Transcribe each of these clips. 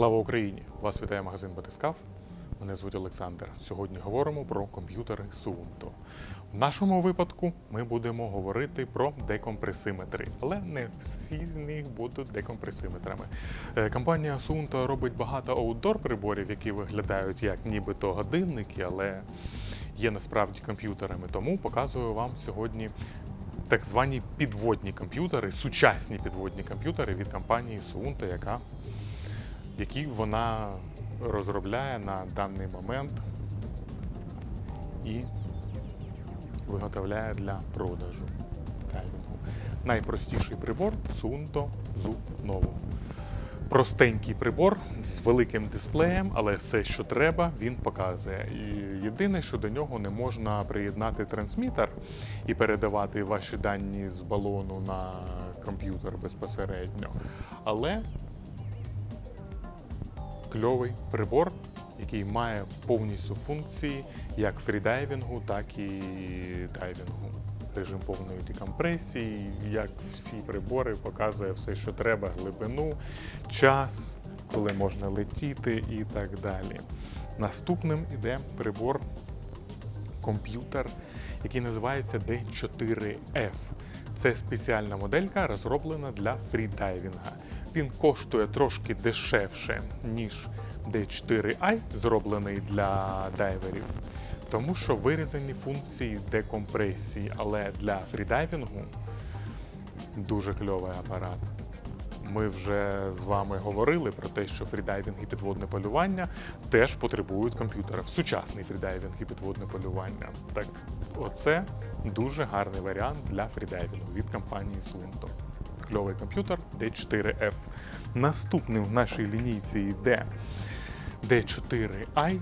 Слава Україні! Вас вітає магазин Батискав. Мене звуть Олександр. Сьогодні говоримо про комп'ютери Suunto. В нашому випадку ми будемо говорити про декомпресиметри, але не всі з них будуть декомпресиметрами. Е, Компанія Suunto робить багато аутдор приборів, які виглядають як нібито годинники, але є насправді комп'ютерами. Тому показую вам сьогодні так звані підводні комп'ютери, сучасні підводні комп'ютери від компанії Suunto, яка які вона розробляє на даний момент і виготовляє для продажу таймінгу. Найпростіший прибор Zu Novo. Простенький прибор з великим дисплеєм, але все, що треба, він показує. І єдине, що до нього не можна приєднати трансмітер і передавати ваші дані з балону на комп'ютер безпосередньо. Але кльовий прибор, який має повністю функції як фрідайвінгу, так і дайвінгу. Режим повної декомпресії, як всі прибори, показує все, що треба, глибину, час, коли можна летіти і так далі. Наступним іде прибор комп'ютер, який називається D4F. Це спеціальна моделька, розроблена для фрідайвінга. Він коштує трошки дешевше, ніж D4i, зроблений для дайверів, тому що вирізані функції декомпресії, але для фрідайвінгу дуже кльовий апарат. Ми вже з вами говорили про те, що фрідайвінг і підводне полювання теж потребують комп'ютера. Сучасний фрідайвінг і підводне полювання. Так, оце дуже гарний варіант для фрідайвінгу від компанії Suunto. Кльовий комп'ютер D4F. Наступним в нашій лінійці йде D4i.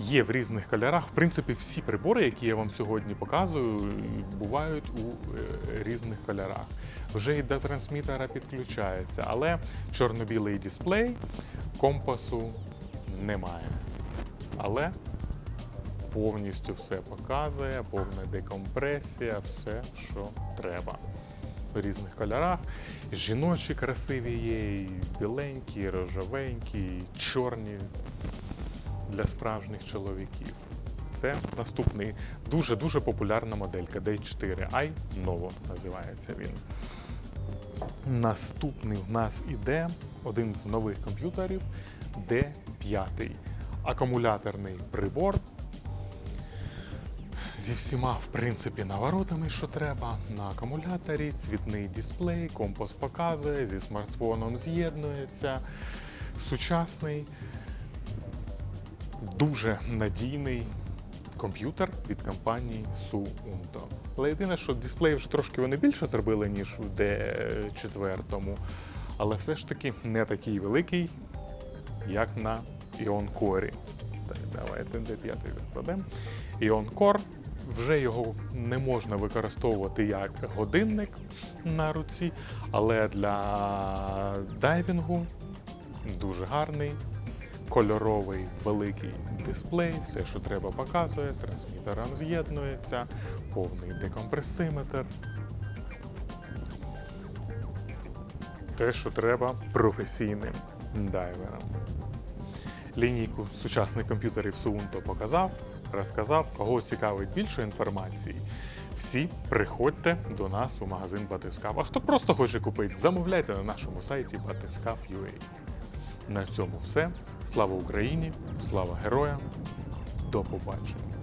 Є в різних кольорах. В принципі, всі прибори, які я вам сьогодні показую, бувають у е, різних кольорах. Вже і до трансмітера підключається, але чорно-білий дисплей компасу немає. Але повністю все показує, повна декомпресія, все, що треба. В різних кольорах. Жіночі красиві є, і біленькі, і рожовенькі, і чорні для справжніх чоловіків. Це наступний дуже-дуже популярна моделька D4i Novo називається він. Наступний в нас іде один з нових комп'ютерів D5. Акумуляторний прибор. Зі всіма, в принципі, наворотами, що треба. На акумуляторі, цвітний дисплей, компас показує, зі смартфоном з'єднується. Сучасний, дуже надійний комп'ютер від компанії Suunto. Але єдине, що дисплей вже трошки вони більше зробили, ніж в D4, але все ж таки не такий великий, як на Ion Core. Так, давайте D5 відкладемо. Ion Core вже його не можна використовувати як годинник на руці, але для дайвінгу дуже гарний, кольоровий великий дисплей, все, що треба, показує, з трансмітером з'єднується, повний декомпресиметр. Те, що треба професійним дайверам. Лінійку сучасних комп'ютерів Suunto показав, розказав. Кого цікавить більше інформації, всі приходьте до нас у магазин Батискав. А хто просто хоче купити, замовляйте на нашому сайті Батискав.ua. На цьому все. Слава Україні! Слава героям! До побачення!